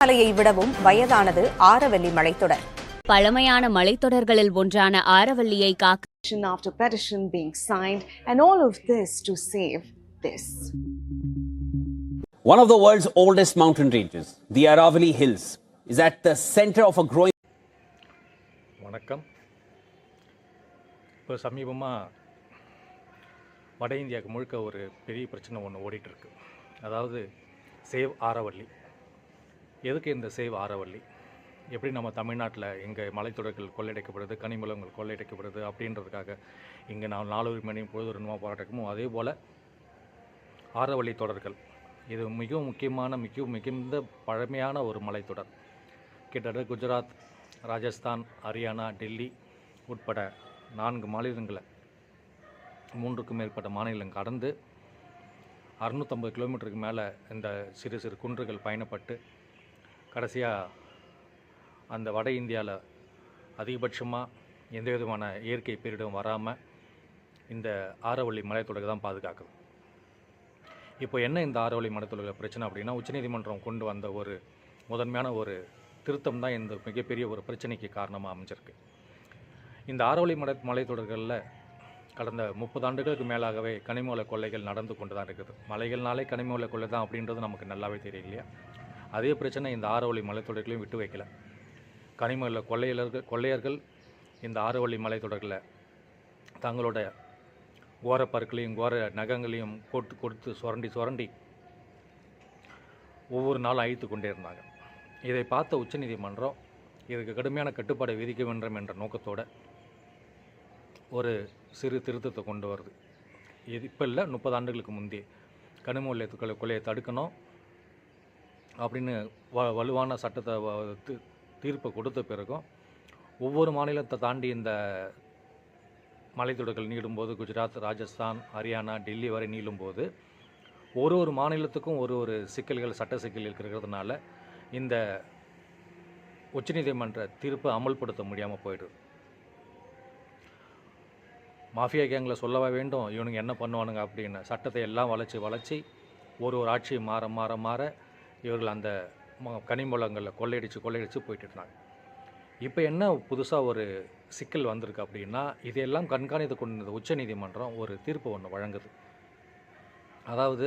மலையை விடவும் வயதானது ஆரவல்லி மலைத்தொடர் பழமையான மலைத்தொடர்களில் ஒன்றான ஆரவல்லியை காக்க petition after petition being signed, and all of this to save this. One of the world's oldest mountain ranges, the Aravalli Hills, is at the center of a growing வணக்கம் இப்போ சமீபமாக வட இந்தியாவுக்கு முழுக்க ஒரு பெரிய பிரச்சனை ஒன்று ஓடிட்டுருக்கு அதாவது சேவ் ஆரவல்லி எதுக்கு இந்த சேவ் ஆரவல்லி எப்படி நம்ம தமிழ்நாட்டில் இங்கே மலைத்தொடர்கள் கொள்ளையடைக்கப்படுது கனிமூலங்கள் கொள்ளையடைக்கப்படுது அப்படின்றதுக்காக இங்கே நான் நாலு மணி பொழுது ரெண்டுமா போராட்டமோ அதே போல் ஆரவல்லி தொடர்கள். இது மிகவும் முக்கியமான மிக மிகுந்த பழமையான ஒரு மலைத்தொடர். கிட்டத்தட்ட குஜராத் ராஜஸ்தான் ஹரியானா டெல்லி உட்பட நான்கு மாநிலங்களை மூன்றுக்கும் மேற்பட்ட மாநிலம் கடந்து அறுநூற்றம்பது கிலோமீட்டருக்கு மேலே இந்த சிறு சிறு குன்றுகள் பயணப்பட்டு கடைசியாக அந்த வட இந்தியாவில் அதிகபட்சமாக எந்த விதமான இயற்கை பேரிடம் வராமல் இந்த ஆரவள்ளி மலைத்தொடர் தான் பாதுகாக்குது. இப்போ என்ன இந்த ஆரவள்ளி மலைத்தொடர் பிரச்சனை அப்படின்னா உச்சநீதிமன்றம் கொண்டு வந்த ஒரு முதன்மையான ஒரு திருத்தம் தான் இந்த மிகப்பெரிய ஒரு பிரச்சனைக்கு காரணமாக அமைஞ்சிருக்கு. இந்த ஆரவள்ளி மலை மலைத்தொடர்களில் கடந்த முப்பது ஆண்டுகளுக்கு மேலாகவே கனிமூல கொள்ளைகள் நடந்து கொண்டு தான் இருக்குது. மலைகள்னாலே கனிமூல கொள்ளை தான் அப்படின்றது நமக்கு நல்லாவே தெரியும் இல்லையா அதே பிரச்சனை இந்த ஆரவள்ளி மலைத்தொடர்களையும் விட்டு வைக்கல. கனிமூல கொள்ளையர்கள் கொள்ளையர்கள் இந்த ஆரவள்ளி மலைத்தொடர்களில் தங்களோட கோரப்பற்களையும் கோர நகங்களையும் கொடுத்து கொடுத்து சுரண்டி சுரண்டி ஒவ்வொரு நாளும் அழித்து கொண்டே இருந்தாங்க. இதை பார்த்த உச்சநீதிமன்றம் இதுக்கு கடுமையான கட்டுப்பாடை விதிக்க வேண்டும் என்ற நோக்கத்தோட ஒரு சிறு திருத்தத்தை கொண்டு வருது. இது இப்போ இல்லை முப்பது ஆண்டுகளுக்கு முந்தைய கனிம கொலை கொள்ளையை தடுக்கணும். அப்படின்னு வ வலுவான சட்டத்தை தீர்ப்பை கொடுத்த பிறகும் ஒவ்வொரு மாநிலத்தை தாண்டி இந்த மலைத்தொடர்கள் நீளும்போது குஜராத் ராஜஸ்தான் ஹரியானா டெல்லி வரை நீளும்போது ஒரு ஒரு மாநிலத்துக்கும் ஒரு ஒரு சிக்கல்கள் சட்ட சிக்கல் இருக்கிறதுனால இந்த உச்சநீதிமன்ற தீர்ப்பை அமல்படுத்த முடியாமல் போயிடுது. மாஃபியா கேங்கில் சொல்லவா வேண்டும்? இவனுங்க என்ன பண்ணுவானுங்க அப்படின்னு சட்டத்தை எல்லாம் வளைச்சி வளைச்சி ஒரு ஒரு ஆட்சி மாற மாற மாற இவர்கள் அந்த ம- கனிமூலங்களில் கொள்ளையடிச்சு கொள்ளையடித்து போயிட்டு இருந்தாங்க இப்போ என்ன புதுசாக ஒரு சிக்கல் வந்திருக்கு அப்படின்னா இதையெல்லாம் கண்காணித்து கொண்டிருந்த உச்சநீதிமன்றம் ஒரு தீர்ப்பு ஒன்று வழங்குது. அதாவது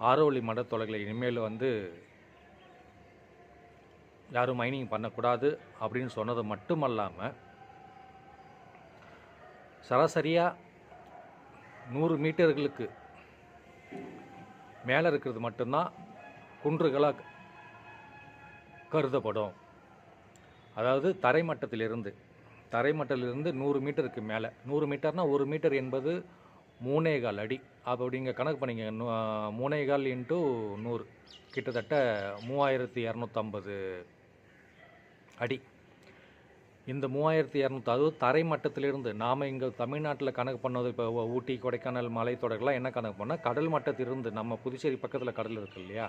ஆரோவழி மடத்தொலைகளை இனிமேல் வந்து யாரும் மைனிங் பண்ணக்கூடாது அப்படின்னு சொன்னது மட்டுமல்லாமல் சராசரியாக நூறு மீட்டர்களுக்கு மேலே இருக்கிறது மட்டும்தான் குன்றுகளாக கருதப்படும். அதாவது தரைமட்டத்திலிருந்து தரைமட்டத்திலிருந்து நூறு மீட்டருக்கு மேலே. நூறு மீட்டர்னால் ஒரு மீட்டர் என்பது மூணேகால் அடி. அப்படிங்க கணக்கு பண்ணிங்க மூணேகால் இன்ட்டு நூறு. கிட்டத்தட்ட மூவாயிரத்தி இரநூத்தம்பது அடி. இந்த மூவாயிரத்தி இரநூத்தி அறுபது தரை மட்டத்திலிருந்து நாம் இங்கே தமிழ்நாட்டில் கணக்கு பண்ணது இப்போ ஊட்டி கொடைக்கானல் மலைத்தொடர்கள்லாம் என்ன கணக்கு பண்ணால் கடல் மட்டத்திலிருந்து நம்ம புதுச்சேரி பக்கத்தில் கடல் இருக்கு இல்லையா?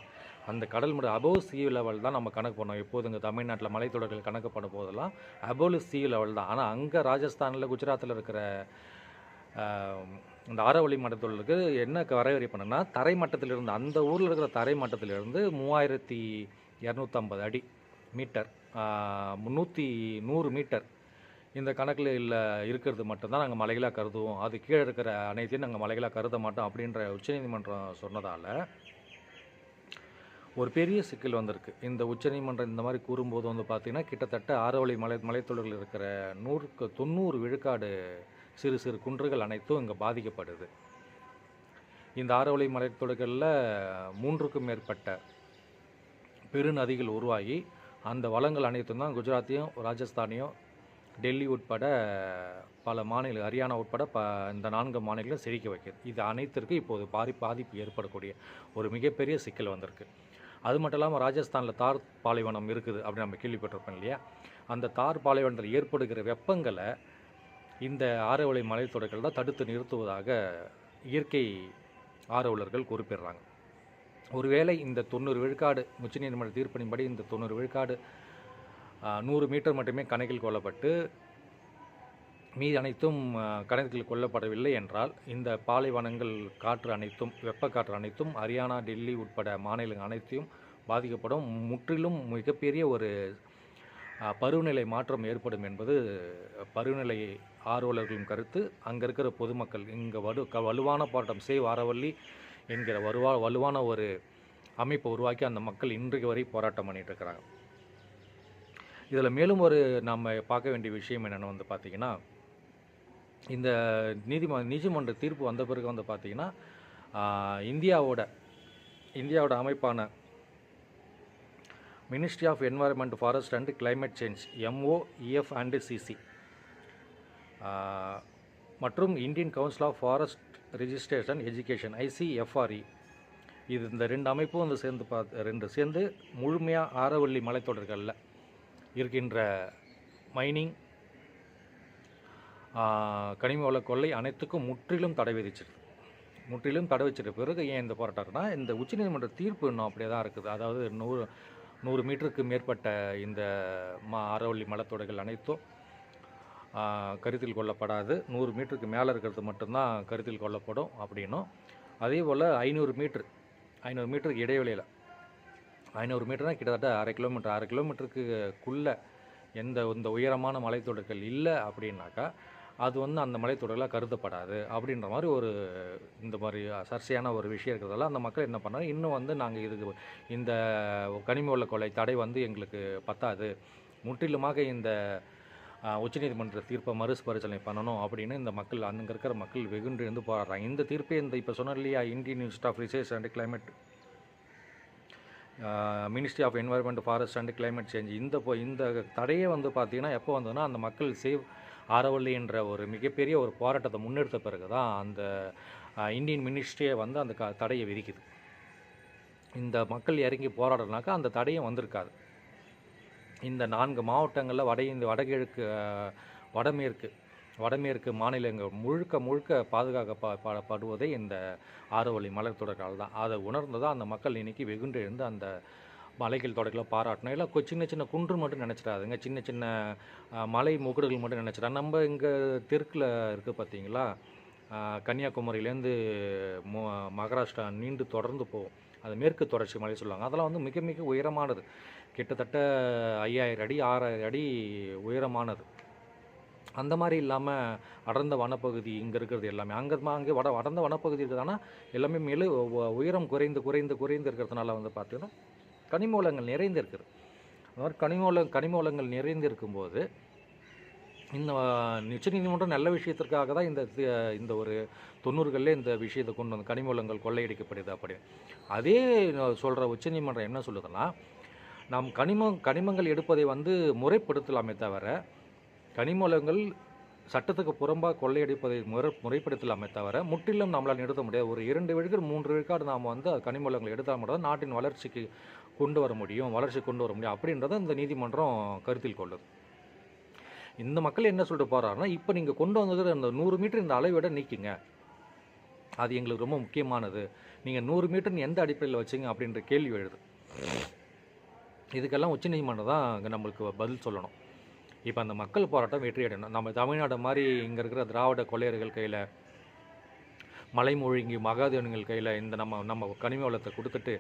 அந்த கடல் மட்டம் அபோவ் சி லெவல் தான் நம்ம கணக்கு பண்ணோம். எப்போது இங்கே தமிழ்நாட்டில் மலைத்தொடர்கள் கணக்கு பண்ண போதெல்லாம் அபோவ் சி லெவல் தான். ஆனால் அங்கே ராஜஸ்தானில் குஜராத்தில் இருக்கிற இந்த ஆரவழி மட்டத்தொடருக்கு என்ன வரையறை பண்ணனா தரை மட்டத்திலிருந்து அந்த ஊரில் இருக்கிற தரை மட்டத்திலிருந்து மூவாயிரத்தி இரநூத்தம்பது அடி மீட்டர். முந்நூற்றி நூறு மீட்டர். இந்த கணக்கில் இல்லை இருக்கிறது மட்டும்தான் நாங்கள் மலைகளாக கருதுவோம். அது கீழே இருக்கிற அனைத்தையும் நாங்கள் மலைகளாக கருத மாட்டோம் அப்படின்ற உச்சநீதிமன்றம் சொன்னதால் ஒரு பெரிய சிக்கல் வந்திருக்கு. இந்த உச்சநீதிமன்றம் இந்த மாதிரி கூறும்போது வந்து பார்த்திங்கன்னா கிட்டத்தட்ட ஆரவழி மலை மலைத்தொடரில் இருக்கிற நூறுக்கு தொண்ணூறு விழுக்காடு சிறு சிறு குன்றுகள் அனைத்தும் இங்கே பாதிக்கப்படுது. இந்த ஆரவழி மலைத்தொழில்களில் மூன்றுக்கும் மேற்பட்ட பெருநதிகள் உருவாகி அந்த வளங்கள் அனைத்தும் தான் குஜராத்தையும் ராஜஸ்தானையும் டெல்லி உட்பட பல மாநில ஹரியானா உட்பட ப இந்த நான்கு மாநிலங்களும் செழிக்க வைக்கிறது இது அனைத்திற்கும் இப்போது பாதி பாதிப்பு ஏற்படக்கூடிய ஒரு மிகப்பெரிய சிக்கல் வந்திருக்கு. அது மட்டும் இல்லாமல் ராஜஸ்தானில் தார் பாலைவனம் இருக்குது அப்படின்னு நம்ம கேள்விப்பட்டிருப்போம் இல்லையா? அந்த தார் பாலைவனத்தில் ஏற்படுகிற வெப்பங்களை இந்த ஆரவளை மலைத்தொடர்கள் தான் தடுத்து நிறுத்துவதாக இயற்கை ஆர்வலர்கள் குறிப்பிடுறாங்க. ஒருவேளை இந்த தொண்ணூறு விழுக்காடு உச்சநீதிமன்ற தீர்ப்பின்படி இந்த தொண்ணூறு விழுக்காடு நூறு மீட்டர் மட்டுமே கணக்கில் கொள்ளப்பட்டு மீதி அனைத்தும் கணக்கில் கொள்ளப்படவில்லை என்றால் இந்த பாலைவனங்கள் காற்று அனைத்தும் வெப்பக்காற்று அனைத்தும் ஹரியானா டெல்லி உட்பட மாநிலங்கள் அனைத்தையும் பாதிக்கப்படும். முற்றிலும் மிகப்பெரிய ஒரு பருவநிலை மாற்றம் ஏற்படும் என்பது பருவநிலை ஆர்வலர்களின் கருத்து. அங்கே இருக்கிற பொதுமக்கள் இங்கே வலு க வலுவான போராட்டம் சே வாரவல்லி என்கிற வருவா வலுவான ஒரு அமைப்பை உருவாக்கி அந்த மக்கள் இன்றைக்கு வரை போராட்டம் பண்ணிட்டு இருக்கிறாங்க. இதில் மேலும் ஒரு நம்ம பார்க்க வேண்டிய விஷயம் என்னென்னு வந்து பார்த்திங்கன்னா இந்த நீதிம நீதிமன்ற தீர்ப்பு வந்த பிறகு வந்து பார்த்திங்கன்னா இந்தியாவோட இந்தியாவோட அமைப்பான ministry of environment forest and climate change MOEF and CC மற்றும் Indian council of forest registration education ICFRE இது இந்த ரெண்டு அமைப்பும் வந்து சேர்ந்து பார்த்து ரெண்டு சேர்ந்து முழுமையாக ஆரவள்ளி மலைத்தொடர்களில் இருக்கின்ற மைனிங் கனிம வள கொள்ளை அனைத்துக்கும் முற்றிலும் தடை விதிச்சிருக்கு. முற்றிலும் தடை வச்சிட்ட பிறகு ஏன் இந்த போராட்டம்னா இந்த உச்சநீதிமன்ற தீர்ப்பு இன்னும் அப்படியே தான் இருக்குது. அதாவது நூறு நூறு மீட்டருக்கு மேற்பட்ட இந்த மா ஆரவள்ளி மலைத்தொடர்கள் அனைத்தும் கருத்தில் கொள்ளப்படாது. நூறு மீட்டருக்கு மேலே இருக்கிறது மட்டும்தான் கருத்தில் கொள்ளப்படும் அப்படின்னும். அதே போல் ஐநூறு மீட்ரு ஐநூறு மீட்டருக்கு இடைவெளியில். ஐநூறு மீட்டர்னா கிட்டத்தட்ட அரை கிலோமீட்டர் அரை கிலோமீட்டருக்குள்ளே எந்த இந்த உயரமான மலைத்தொடர்கள் இல்லை அப்படின்னாக்கா அது வந்து அந்த மலைத்தொடர்களாக கருதப்படாது அப்படின்ற மாதிரி ஒரு இந்த மாதிரி சர்ச்சையான ஒரு விஷயம் இருக்கிறதால அந்த மக்கள் என்ன பண்ணாங்க இன்னும் வந்து நாங்கள் இதுக்கு இந்த கனிம வள கொலை தடை வந்து எங்களுக்கு பத்தாது. முற்றிலுமாக இந்த உச்சநீதிமன்ற தீர்ப்பை மறுபரிசீலனை பண்ணணும் அப்படின்னு இந்த மக்கள் அங்கே இருக்கிற மக்கள் வெகுண்டு இருந்து போராடுறாங்க. இந்த தீர்ப்பே இந்த இப்போ சொன்ன இல்லையா Indian institute of research and climate ministry of environment forest and climate change இந்த இந்த தடையே வந்து பார்த்தீங்கன்னா எப்போ வந்ததுன்னா அந்த மக்கள் சேவ் ஆரவல்லி என்ற ஒரு மிகப்பெரிய ஒரு போராட்டத்தை முன்னெடுத்த பிறகு தான் அந்த இந்தியன் மினிஸ்ட்ரியே வந்து அந்த க தடையை விதிக்குது. இந்த மக்கள் இறங்கி போராடுறதுனாக்கா அந்த தடையும் வந்திருக்காது. இந்த நான்கு மாவட்டங்களில் வட இந்த வடகிழக்கு வடமேற்கு வடமேற்கு மாநிலங்கள் முழுக்க முழுக்க பாதுகாக்கப்படுவதே இந்த ஆரவள்ளி மலைத்தொடர்கள் தான் அதை உணர்ந்து தான் அந்த மக்கள் இன்றைக்கி வெகுண்டு எழுந்து அந்த மலைகள் தொடர்களை பாராட்டணும். இல்லை கொ- சின்ன சின்ன குன்று மட்டும் நினச்சிடாதுங்க. சின்ன சின்ன மலை முகடுகள் மட்டும் நினச்சிடா. நம்ம இங்கே தெற்கில் இருக்குது பார்த்தீங்களா கன்னியாகுமரியிலேருந்து மோ மகாராஷ்டிரா நீண்டு தொடர்ந்து போவோம் அது மேற்கு தொடர்ச்சி மலை சொல்லுவாங்க. அதெல்லாம் வந்து மிக மிக உயரமானது. கிட்டத்தட்ட ஐயாயிரம் அடி ஆறாயிரம் அடி உயரமானது. அந்த மாதிரி இல்லாமல் அடர்ந்த வனப்பகுதி இங்கே இருக்கிறது எல்லாமே. அங்கே அங்கே வட அடர்ந்த வனப்பகுதி இருக்குதுன்னா எல்லாமே மேலு உயரம் குறைந்து குறைந்து குறைந்து இருக்கிறதுனால வந்து பார்த்தீங்கன்னா கனிம வளங்கள் நிறைந்து இருக்குது. அந்த மாதிரி கனிம வள கனிம வளங்கள் நிறைந்து இருக்கும்போது இந்த உச்சநீதிமன்றம் நல்ல விஷயத்திற்காக தான் இந்த இந்த ஒரு தொண்ணூறுகளில் இந்த விஷயத்தை கொண்டு வந்து கனிமூலங்கள் கொள்ளையடிக்கப்படுது அப்படி. அதே சொல்கிற உச்சநீதிமன்றம் என்ன சொல்லுதுன்னா நாம் கனிமம் கனிமங்கள் எடுப்பதை வந்து முறைப்படுத்தலாமே தவிர கனிமூலங்கள் சட்டத்துக்கு புறம்பாக கொள்ளையடிப்பதை முறை முறைப்படுத்தலாமே தவிர முற்றிலும் நம்மளால் நிறுத்த முடியாது. ஒரு இரண்டு விழுக்காடு மூன்று விழுக்காடு நாம் வந்து கனிமூலங்களை எடுத்தால் மட்டும் தான் நாட்டின் வளர்ச்சிக்கு கொண்டு வர முடியும் வளர்ச்சி கொண்டு வர முடியும் அப்படின்றத இந்த நீதிமன்றம் கருத்தில் கொள்ளுது. இந்த மக்கள் என்ன சொல்லிட்டு போகிறாருன்னா இப்போ நீங்கள் கொண்டு வந்தது அந்த நூறு மீட்டர் இந்த அளவை விட நீக்கிங்க. அது எங்களுக்கு ரொம்ப முக்கியமானது. நீங்கள் நூறு மீட்டர்னு எந்த அடிப்படையில் வச்சீங்க அப்படின்ற கேள்வி எழுது. இதுக்கெல்லாம் உச்சநீதிமன்றம் தான் இங்கே நம்மளுக்கு பதில் சொல்லணும். இப்போ அந்த மக்கள் போராட்டம் வெற்றி அடையணும். நம்ம தமிழ்நாடு மாதிரி இங்கே இருக்கிற திராவிட கொள்ளையர்கள் கையில் மலைமொழிங்கி மகாதேவன்கள் கையில் இந்த நம்ம நம்ம கனிம வளத்தை கொடுத்துட்டு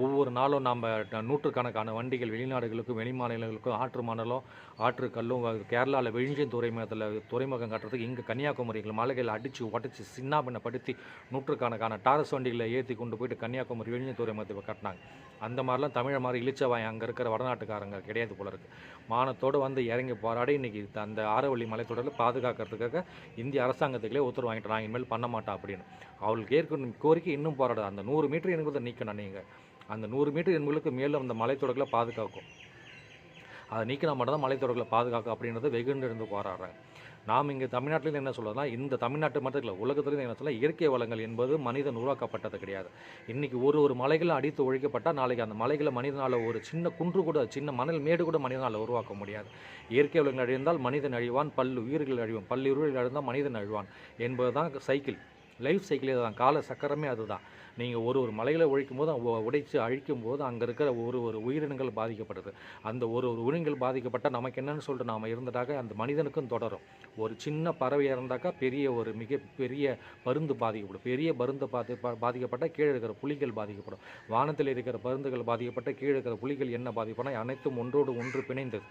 ஒவ்வொரு நாளும் நம்ம நூற்றுக்கணக்கான வண்டிகள் வெளிநாடுகளுக்கும் வெளி மாநிலங்களுக்கும் ஆற்று மணலும் ஆற்று கல்லும் கேரளாவில் விழிஞ்சின் துறைமுகத்தில் துறைமுகம் கட்டுறதுக்கு இங்கே கன்னியாகுமரிகள் மலைகளை அடித்து உடச்சி சின்னாபின்னப்படுத்தி நூற்றுக்கணக்கான டாரஸ் வண்டிகளை ஏற்றி கொண்டு போயிட்டு கன்னியாகுமரி விழிஞ்சின் துறைமுகத்தை கட்டினாங்க. அந்த மாதிரிலாம் தமிழ் மாதிரி இழிச்சவாய் அங்கே இருக்கிற வடநாட்டுக்காரங்க கிடையாது போல இருக்கு. மானத்தோடு வந்து இறங்கி போராடி இன்னைக்கு அந்த ஆரவள்ளி மலைத்தொடரில் பாதுகாக்கிறதுக்காக இந்திய அரசாங்கத்துக்களே உத்தரவு வாங்கிட்டு நான் இனிமேல் பண்ண மாட்டேன் அப்படின்னு. அவளுக்கு ஏற்கனவே கோரிக்கை இன்னும் போராடாது. அந்த நூறு மீட்டர் என்பதை நீக்கணும் நீங்கள் அந்த நூறு மீட்டர் எண்களுக்கு மேலும் அந்த மலைத்தொடர்களை பாதுகாக்கும். அதை நீக்கினா மட்டும் தான் மலைத்தொடர்களை பாதுகாக்கும் அப்படின்றத வெகுண்டு இருந்து போராடுறாங்க நாம் இங்கே தமிழ்நாட்டிலேருந்து என்ன சொல்றதுன்னா இந்த தமிழ்நாட்டு மட்டும் இல்லை உலகத்துலேருந்து என்ன சொல்ல இயற்கை வளங்கள் என்பது மனிதன் உருவாக்கப்பட்டது கிடையாது. இன்றைக்கி ஒரு ஒரு மலைகளும் அடித்து ஒழிக்கப்பட்டால் நாளைக்கு அந்த மலைகளை மனிதனால் ஒரு சின்ன குன்று கூட சின்ன மணல் மேடு கூட மனிதனால் உருவாக்க முடியாது. இயற்கை வளங்கள் அழிந்தால் மனிதன் அழிவான் பல் உயிர்கள் அழிவான் பல் உயிர்கள் அழிந்தால் மனிதன் அழிவான் என்பது தான் சைக்கிள் லைஃப் சைக்கிளே தான் கால சக்கரமே அதுதான். நீங்கள் ஒரு ஒரு மலையில் ஒழிக்கும் போது உடைச்சு அழிக்கும் போது அங்கே இருக்கிற ஒரு ஒரு உயிரினங்கள் பாதிக்கப்படுது. அந்த ஒரு ஒரு உயிரினங்கள் பாதிக்கப்பட்டால் நமக்கு என்னன்னு சொல்லிட்டு நாம் இருந்ததாக அந்த மனிதனுக்கும் தொடரும். ஒரு சின்ன பறவை இறந்தாக்கா பெரிய ஒரு மிக பெரிய பருந்து பாதிக்கப்படும். பெரிய பருந்து பாதி பா- பாதிக்கப்பட்டால் கீழே இருக்கிற புலிகள் பாதிக்கப்படும். வானத்தில் இருக்கிற பருந்துகள் பாதிக்கப்பட்ட கீழே இருக்கிற புலிகள் என்ன பாதிப்புனா அனைத்தும் ஒன்றோடு ஒன்று பிணைந்தது.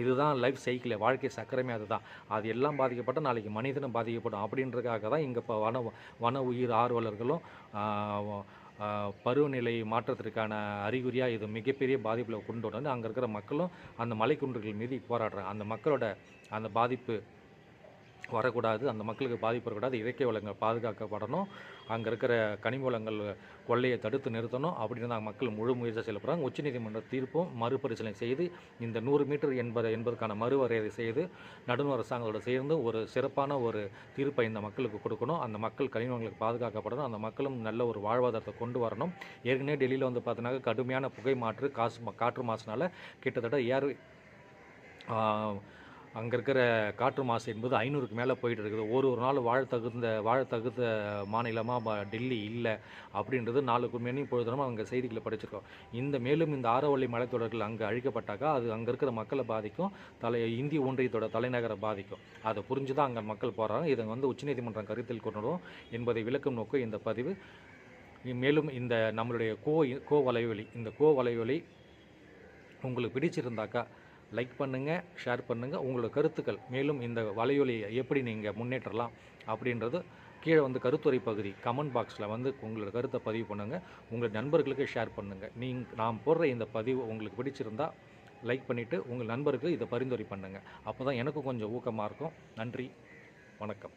இதுதான் லைஃப் சைக்கிள் வாழ்க்கை சக்கரமே அதுதான். அது எல்லாம் பாதிக்கப்பட்ட நாளைக்கு மனிதனும் பாதிக்கப்படும். அப்படின்றதுக்காக தான் இங்கே இப்போ வன வன உயிர் ஆர்வலர்களும் பருவநிலை மாற்றத்திற்கான அறிகுறியாக இது மிகப்பெரிய பாதிப்பில் கொண்டு வந்து அங்கே இருக்கிற மக்களும் அந்த மலைக்குன்றுகள் மீது போராடுறாங்க. அந்த மக்களோட அந்த பாதிப்பு வரக்கூடாது. அந்த மக்களுக்கு பாதிப்பு வரக்கூடாது இயற்கை வளங்கள் பாதுகாக்கப்படணும். அங்கே இருக்கிற கனிம வளங்கள் கொள்ளையை தடுத்து நிறுத்தணும். அப்படின்னு தான் மக்கள் முழு முயற்சி செயல்படுறாங்க உச்சநீதிமன்ற தீர்ப்பும் மறுபரிசீலனை செய்து இந்த நூறு மீட்டர் என்பது என்பதற்கான மறுவரையறை செய்து நடுவர் அரசாங்கத்தோட சேர்ந்து ஒரு சிறப்பான ஒரு தீர்ப்பை இந்த மக்களுக்கு கொடுக்கணும். அந்த மக்கள் கனிவளங்களுக்கு பாதுகாக்கப்படணும். அந்த மக்களும் நல்ல ஒரு வாழ்வாதாரத்தை கொண்டு வரணும். ஏற்கனவே டெல்லியில் வந்து பார்த்தீங்கன்னா கடுமையான புகை மாற்று காசு மா- காற்று மாசினால் கிட்டத்தட்ட ஏர் அங்கே இருக்கிற காற்று மாசு என்பது ஐநூறுக்கு மேலே போயிட்டு இருக்குது. ஒரு ஒரு நாள் வாழ தகுந்த வாழ தகுந்த மாநிலமாக டெல்லி இல்லை அப்படின்றது நாளுக்கு மேலும் பொழுதுனமும் அங்கே செய்திகளை படிச்சிருக்கோம். இந்த மேலும் இந்த ஆரவள்ளி மலைத்தொடர்கள் அங்கே அழிக்கப்பட்டாக்கா அது அங்கே இருக்கிற மக்களை பாதிக்கும். தலை இந்திய ஒன்றியத்தோட தலைநகரை பாதிக்கும். அதை புரிஞ்சு தான் அங்கே மக்கள் போகிறாங்க இதை வந்து உச்சநீதிமன்றம் கருத்தில் கொண்டதும் என்பதை விளக்கும் நோக்கம் இந்த பதிவு. மேலும் இந்த நம்மளுடைய கோ கோ வலைவலி இந்த கோ வலைவலி உங்களுக்கு பிடிச்சிருந்தாக்கா லைக் பண்ணுங்கள் ஷேர் பண்ணுங்கள் உங்களோட கருத்துக்கள் மேலும் இந்த வலையொலியை எப்படி நீங்கள் முன்னேற்றலாம் அப்படின்றது கீழே வந்து கருத்துரை பகுதி கமெண்ட் பாக்ஸில் வந்து உங்களோட கருத்தை பதிவு பண்ணுங்கள் உங்கள் நண்பர்களுக்கு ஷேர் பண்ணுங்கள் நீங்கள் நாம் போடுற இந்த பதிவு உங்களுக்கு பிடிச்சிருந்தா லைக் பண்ணிவிட்டு உங்கள் நண்பருக்கு இதை பரிந்துரை பண்ணுங்கள் அப்போ தான் எனக்கும் கொஞ்சம் ஊக்கமாக இருக்கும். நன்றி வணக்கம்.